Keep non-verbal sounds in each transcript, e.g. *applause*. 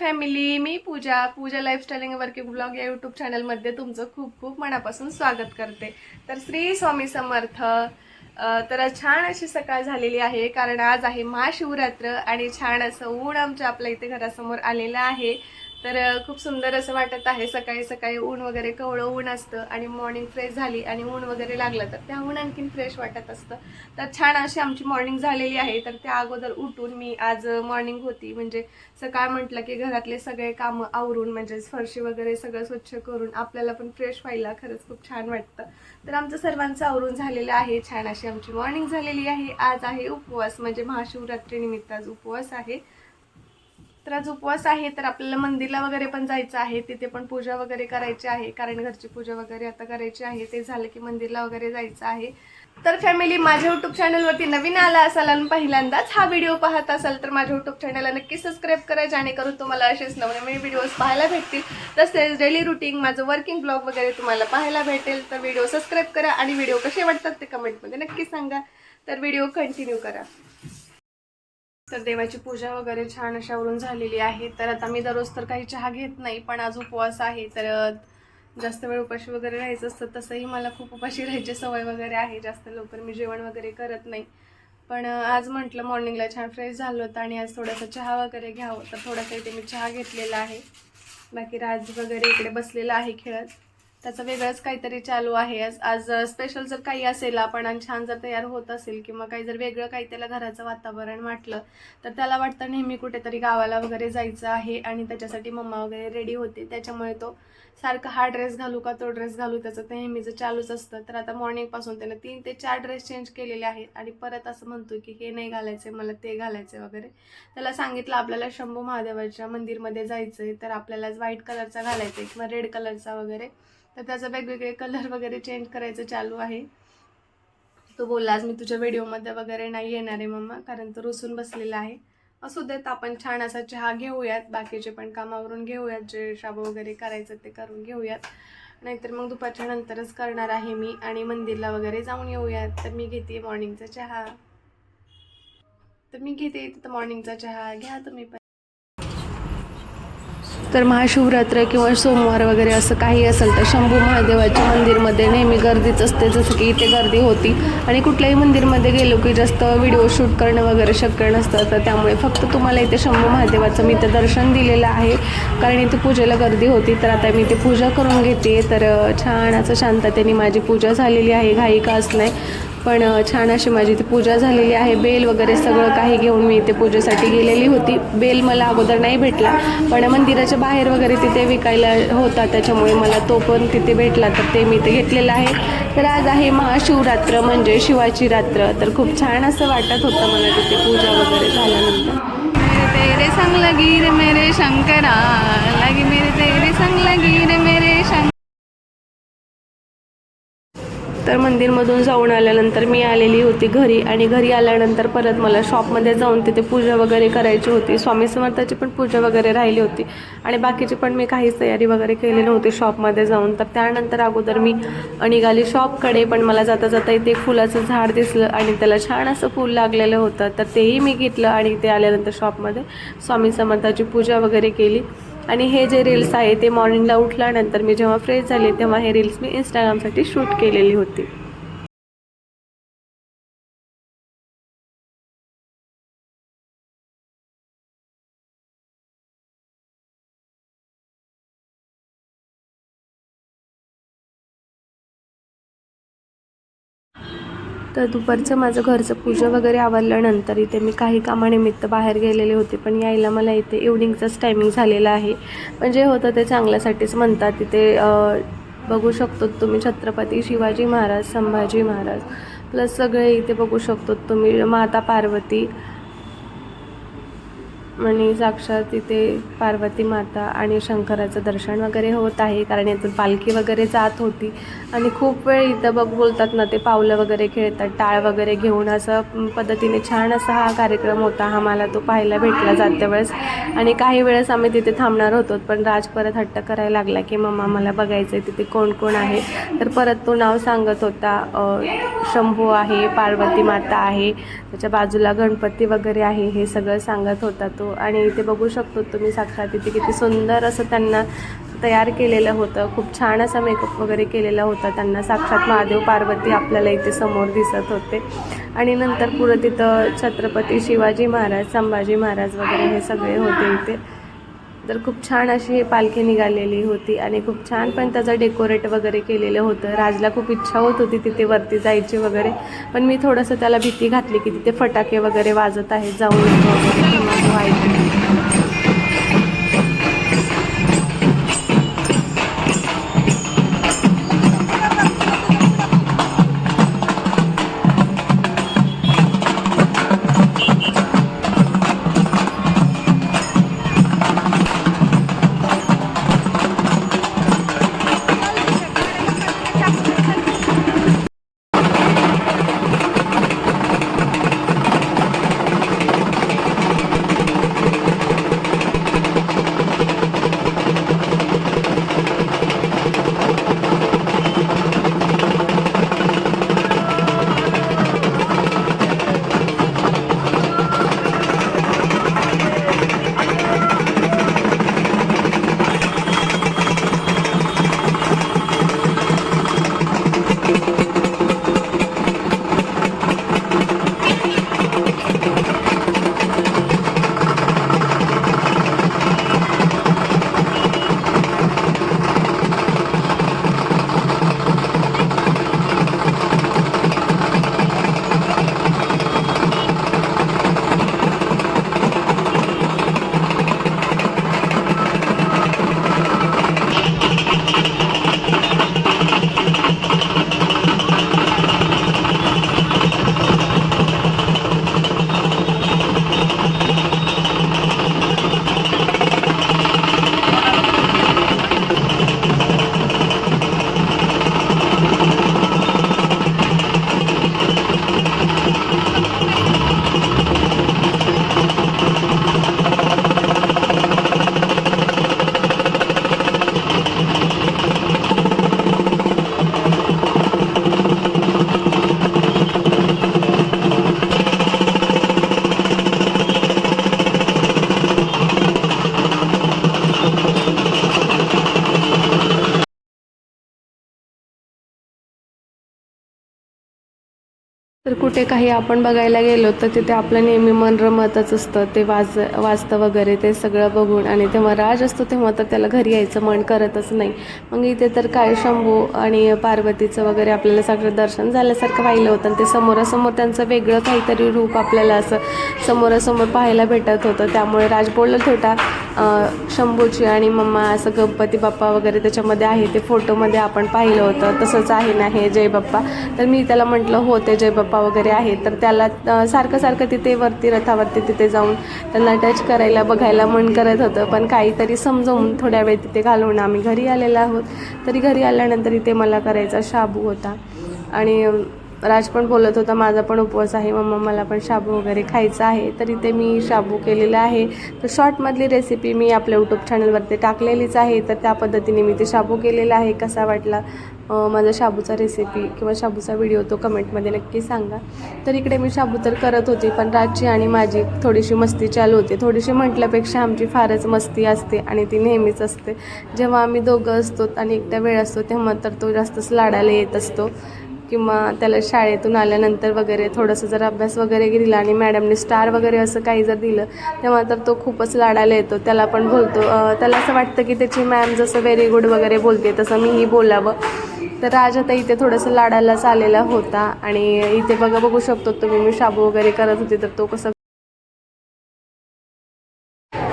Family मी Pooja Pooja lifestyle working blog या YouTube चॅनलमध्ये तुमचं खूप खूप मनापासून स्वागत करते. तर श्री स्वामी समर्थ तर छान अशी सकाळ झालेली आहे कारण आज आहे महाशिवरात्र आणि छान असं ऊन आमच्या आपल्या इथे घरासमोर आलेलं आहे. तर खूप सुंदर असं वाटत आहे. सकाळी सकाळी ऊन वगैरे कवळं ऊन असतं आणि मॉर्निंग फ्रेश झाली आणि ऊन वगैरे लागलं तर त्याहून आणखीन फ्रेश वाटत असतं. तर छान अशी आमची मॉर्निंग झालेली आहे. तर त्या अगोदर उठून मी आज मॉर्निंग होती. म्हणजे सकाळ म्हटलं की घरातले सगळे कामं आवरून म्हणजे फरशी वगैरे सगळं स्वच्छ करून आपल्याला पण फ्रेश व्हायला खरंच खूप छान वाटतं. तर आमचं सर्वांचं आवरून झालेलं आहे. छान अशी आमची मॉर्निंग झालेली आहे. आज आहे उपवास. म्हणजे महाशिवरात्रीनिमित्त आज उपवास आहे. तर आज उपवास आहे तर आपल्याला मंदिरला वगैरे पण जायचं आहे तिथे पण पूजा वगैरे करायची आहे कारण घरची पूजा वगैरे आता करायची आहे ते झालं की मंदिरला वगैरे जायचं आहे. तर फॅमिली माझ्या युट्यूब चॅनलवरती नवीन आला असाल आणि पहिल्यांदाच हा व्हिडिओ पाहत असाल तर माझ्या युट्यूब चॅनलला नक्की सबस्क्राईब करा जेणेकरून तुम्हाला असेच नवनवीन व्हिडिओज पाहायला भेटतील. तसेच डेली रुटीन माझं वर्किंग ब्लॉग वगैरे तुम्हाला पाहायला भेटेल तर व्हिडिओ सबस्क्राईब करा आणि व्हिडिओ कसे वाटतात ते कमेंटमध्ये नक्की सांगा. तर व्हिडिओ कंटिन्यू करा. तर देवाची पूजा वगैरे छान अशावरून झालेली आहे. तर आता मी दररोज तर काही चहा घेत नाही पण आज उपवास आहे. तर जास्त वेळ उपाशी वगैरे राहायचं असतं तसंही मला खूप उपाशी *laughs* राहायची सवय वगैरे आहे. जास्त लवकर मी जेवण वगैरे करत नाही. पण आज म्हटलं मॉर्निंगला छान फ्रेश झालं होतं आणि आज थोडासा चहा वगैरे घ्यावं. तर थोडासा इथे मी चहा घेतलेला आहे. बाकी राज वगैरे इकडे बसलेला आहे खेळत. त्याचं वेगळंच काहीतरी चालू आहे. आज आज स्पेशल जर काही असेल आपण आणि छान जर तयार होत असेल किंवा काही जर वेगळं काही त्याला घराचं वातावरण वाटलं तर त्याला वाटतं नेहमी कुठेतरी गावाला वगैरे जायचं आहे आणि त्याच्यासाठी मम्मा वगैरे रेडी होते. त्याच्यामुळे तो सारखा हा ड्रेस घालू का तो ड्रेस घालू त्याचं ते नेहमीचं चालूच असतं. तर आता मॉर्निंगपासून त्यानं तीन ते चार ड्रेस चेंज केलेले आहेत आणि परत असं म्हणतो की हे नाही घालायचे मला ते घालायचे वगैरे. त्याला सांगितलं आपल्याला शंभू महादेवाच्या मंदिरमध्ये जायचं आहे तर आपल्याला व्हाईट कलरचा घालायचा आहे किंवा रेड कलरचा वगैरे. तर त्याचं वेगवेगळे कलर वगैरे चेंज करायचं चालू आहे. तो बोलला आज मी तुझ्या व्हिडिओमध्ये वगैरे नाही येणार आहे मम्मा कारण तो रुसून बसलेला आहे. असू देत आपण छान असा चहा घेऊयात बाकीचे पण कामावरून घेऊयात जे शाबू वगैरे करायचं ते करून घेऊयात. नाहीतर मग दुपारच्या नंतरच करणार आहे मी आणि मंदिरला वगैरे जाऊन येऊयात तर मी घेते मॉर्निंगचा चहा. तर मी घेते तिथं मॉर्निंगचा चहा घ्या तुम्ही पण. तर महाशिवरात्र किंवा सोमवार वगैरे असं काही असेल तर शंभू महादेवाच्या मंदिरमध्ये नेहमी गर्दीच असते जसं की इथे गर्दी होती. आणि कुठल्याही मंदिरमध्ये गेलो की जास्त व्हिडिओ शूट करणं वगैरे शक्य नसतं. तर त्यामुळे फक्त तुम्हाला इथे शंभू महादेवाचं मी इथं दर्शन दिलेलं आहे. कारण इथे पूजेला गर्दी होती तर आता मी इथे पूजा करून घेते. तर छान असं शांततेने माझी पूजा झालेली आहे. घाई काच नाही. पण छान अशी माझी ती पूजा झालेली आहे. बेल वगैरे सगळं काही घेऊन मी इथे पूजेसाठी गेलेली होती. बेल मला अगोदर नाही भेटला पण मंदिराच्या बाहेर वगैरे तिथे विकायला होता. त्याच्यामुळे मला तो पण तिथे भेटला तर ते मी इथे घेतलेलं आहे. तर आज आहे महाशिवरात्र म्हणजे शिवाची रात्र. तर खूप छान असं वाटत होतं मला तिथे पूजा वगैरे झाल्यानंतर. तेरे संग लगी रे मेरे शंकरा लगी मेरे तेरे संग लगी रे मेरे शंकर. तर मंदिरमधून जाऊन आल्यानंतर मी आलेली होती घरी आणि घरी आल्यानंतर परत मला शॉपमध्ये जाऊन तिथे पूजा वगैरे करायची होती. स्वामी समर्थाची पण पूजा वगैरे राहिली होती आणि बाकीची पण मी काहीच तयारी वगैरे केली नव्हती शॉपमध्ये जाऊन. तर त्यानंतर अगोदर मी निघाली शॉपकडे पण मला जाता जाता इथे फुलाचं झाड दिसलं आणि त्याला छान असं फूल लागलेलं होतं. तर तेही मी घेतलं आणि ते आल्यानंतर शॉपमध्ये स्वामी समर्थाची पूजा वगैरे केली. आणि हे जे रील्स आहे ते मॉर्निंगला उठल्यानंतर मी जेव्हा फ्रेश झाले तेव्हा हे रील्स मी इंस्टाग्रामसाठी शूट केलेली होती. तर दुपारचं माझं घरचं पूजा वगैरे आवरल्यानंतर इथे मी काही कामानिमित्त बाहेर गेलेले होते पण यायला मला इथे इव्हनिंगचंच टायमिंग झालेलं आहे. पण जे होतं ते चांगल्यासाठीच म्हणतात तिथे बघू शकतो तुम्ही छत्रपती शिवाजी महाराज संभाजी महाराज. प्लस सगळे इथे बघू शकतो तुम्ही माता पार्वती आणि साक्षात तिथे पार्वती माता आणि शंकराचं दर्शन वगैरे होत आहे कारण यातून पालखी वगैरे जात होती. आणि खूप वेळ इथं बघ बोलतात ना ते पावलं वगैरे खेळतात टाळ वगैरे घेऊन असं पद्धतीने छान असा हा कार्यक्रम होता. हा मला तो पाहायला भेटला जाते वेळेस. आणि काही वेळेस आम्ही तिथे थांबणार होतो पण राज परत हट्ट करायला लागला की मम्मा मला बघायचं आहे तिथे कोण कोण आहे. तर परत तो नाव सांगत होता शंभू आहे पार्वती माता आहे त्याच्या बाजूला गणपती वगैरे आहे हे सगळं सांगत होता तो. शकतो. आणि इथे बघू शकतो तुम्ही साक्षात इथे किती सुंदर असं त्यांना तयार केलेलं होतं. खूप छान असा मेकअप वगैरे केलेला होता त्यांना. साक्षात महादेव पार्वती आपल्याला इथे समोर दिसत होते. आणि नंतर पुढं तिथं छत्रपती शिवाजी महाराज संभाजी महाराज वगैरे हे सगळे होते इथे. तर खूप छान अशी ही पालखी निघालेली होती. आणि खूप छान पण त्याचं डेकोरेट वगैरे केलेलं होतं. राजला खूप इच्छा होत होती तिथे वरती जायची वगैरे. पण मी थोडंसं त्याला भीती घातली की तिथे फटाके वगैरे वाजत आहेत. जाऊन येतो वगैरे कुठे काही आपण बघायला गेलो तर तिथे आपलं नेहमी मन रमतच असतं. ते वाज वाजतं वगैरे ते सगळं बघून आणि तेव्हा राज असतो तेव्हा तर त्याला घरी यायचं मन करतच नाही. मग इथे तर काय शंभू आणि पार्वतीचं वगैरे आपल्याला सगळं दर्शन झाल्यासारखं पाहिलं होतं आणि ते समोरासमोर त्यांचं वेगळं काहीतरी रूप आपल्याला असं समोरासमोर पाहायला भेटत होतं. त्यामुळे राज बोलत होता शंभूची आणि मम्मा असं गणपती बाप्पा वगैरे त्याच्यामध्ये आहे ते फोटोमध्ये आपण पाहिलं होतं. तसंच आहे ना हे जय बाप्पा तर मी त्याला म्हटलं हो ते जय बाप्पा वगैरे आहे तर त्याला सारखं सारखं तिथे वरती रथावरती तिथे जाऊन त्यांना टच करायला बघायला मन करत होतं. पण काहीतरी समजवून थोड्या वेळ तिथे घालवून आम्ही घरी आलेलो आहोत. तरी घरी आल्यानंतर इथे मला करायचा शाबू होता. आणि राज पण बोलत होता माझा पण उपवास आहे मम्मा मला पण शाबू वगैरे खायचा आहे. तर इथे मी शाबू केलेला आहे. तर शॉर्टमधली रेसिपी मी आपल्या यूट्यूब चॅनलवरती टाकलेलीच आहे. तर त्या पद्धतीने मी ते शाबू केलेला आहे. कसा वाटला माझा शाबूचा रेसिपी किंवा शाबूचा व्हिडिओ तो कमेंटमध्ये नक्की सांगा. तर इकडे मी शाबू तर करत होती पण राजची आणि माझी थोडीशी मस्ती चालू होती. थोडीशी म्हटल्यापेक्षा आमची फारच मस्ती असते आणि ती नेहमीच असते. जेव्हा आम्ही दोघं असतो आणि एकटा वेळ असतो तेव्हा तर तो जास्तच लाडायला येत असतो. किंवा त्याला शाळेतून आल्यानंतर वगैरे थोडंसं जर अभ्यास वगैरे दिला आणि मॅडमने स्टार वगैरे असं काही जर दिलं तेव्हा तर तो खूपच लाडायला येतो. त्याला पण बोलतो. त्याला असं वाटतं की त्याची मॅम जसं व्हेरी गुड वगैरे बोलते तसं मीही बोलावं. तर राज आता इथे थोडंसं लाडायलाच आलेला होता आणि इथे बघा बघू शकतो तुम्ही मी शाबू वगैरे करत होते तर तो कसं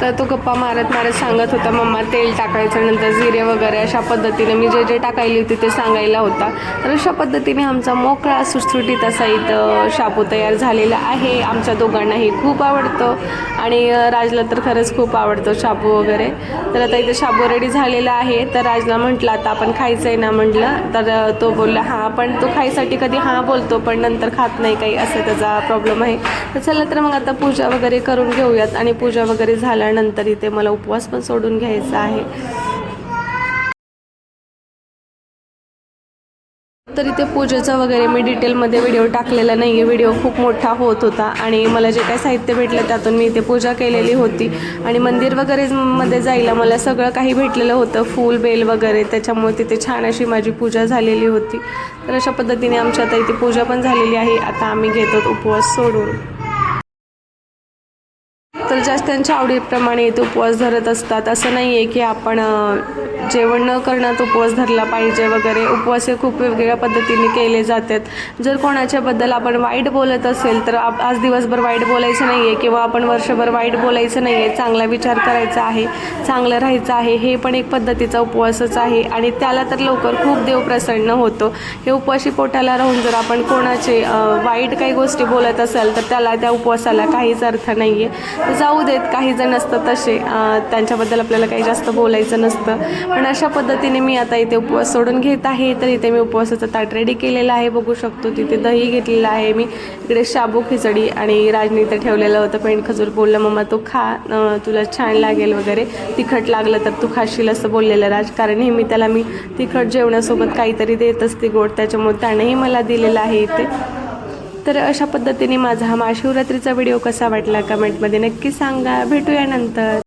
तर तो गप्पा मारत मारत सांगत होता मम्मा तेल टाकायचं नंतर जिरे वगैरे अशा पद्धतीने मी जे जे टाकायली होती ते सांगायला होता. तर अशा पद्धतीने आमचा मोकळा सुटसुटीत असा इथं शापू तयार झालेला आहे. आमच्या दोघांनाही खूप आवडतो आणि राजला तर खरंच खूप आवडतो शाबू वगैरे. तर आता इथं शाबू रेडी झालेला आहे. तर राजला म्हटलं आता आपण खायचं आहे ना म्हटलं. तर तो बोलला हां पण तो खायसाठी कधी हां बोलतो पण नंतर खात नाही काही असं त्याचा प्रॉब्लेम आहे. तर चला तर मग आता पूजा वगैरे करून घेऊयात आणि पूजा वगैरे झाल्यानंतर इथे मला उपवास पण सोडून घ्यायचा आहे. तर इथे पूजेचा वगैरे मी डिटेलमध्ये व्हिडिओ टाकलेला नाही आहे व्हिडिओ खूप मोठा होत होता आणि मला जे काही साहित्य भेटलं त्यातून मी इथे पूजा केलेली होती. आणि मंदिर वगैरे मध्ये जायला मला सगळं काही भेटलेलं होतं. फूल बेल वगैरे. त्याच्यामुळे तिथे छान अशी माझी पूजा झालेली होती. तर अशा पद्धतीने आमच्या आता इथे पूजा पण झालेली आहे. आता आम्ही घेतो उपवास सोडून. तर जास्त त्यांच्या आवडीप्रमाणे इथे उपवास धरत असतात. असं नाही आहे की आपण जेवण न करण्यात उपवास धरला पाहिजे वगैरे. उपवास हे खूप वेगवेगळ्या पद्धतीने केले जातात. जर कोणाच्याबद्दल आपण वाईट बोलत असेल तर आप आज दिवसभर वाईट बोलायचं नाही आहे किंवा आपण वर्षभर वाईट बोलायचं नाही आहे चांगला विचार करायचा आहे चांगलं राहायचं आहे हे पण एक पद्धतीचा उपवासच आहे. आणि त्याला तर लवकर खूप देव प्रसन्न होतो. हे उपवासी पोटाला राहून जर आपण कोणाचे वाईट काही गोष्टी बोलत असेल तर त्याला त्या उपवासाला काहीच अर्थ नाही आहे तसं जाऊ देत काही जण असतात तसे. त्यांच्याबद्दल आपल्याला काही जास्त बोलायचं नसतं. पण अशा पद्धतीने मी आता इथे उपवास सोडून घेत आहे. तर इथे मी उपवासाचं ताट रेडी केलेलं आहे. बघू शकतो तिथे दही घेतलेलं आहे मी. इकडे शाबू खिचडी आणि राजनी इथं ठेवलेलं होतं. पेंट खजूर बोललं मम्मा तू खा. तुला छान लागेल वगैरे. तिखट लागलं तर तू खाशील असं बोललेलं राज. कारण नेहमी त्याला मी तिखट जेवणासोबत काहीतरी देत असते गोड. त्याच्यामुळे त्यानेही मला दिलेलं आहे इथे. तर अशा पद्धतीने माझा हा महाशिवरात्रीचा व्हिडिओ कसा वाटला कमेंटमध्ये नक्की सांगा. भेटूया नंतर.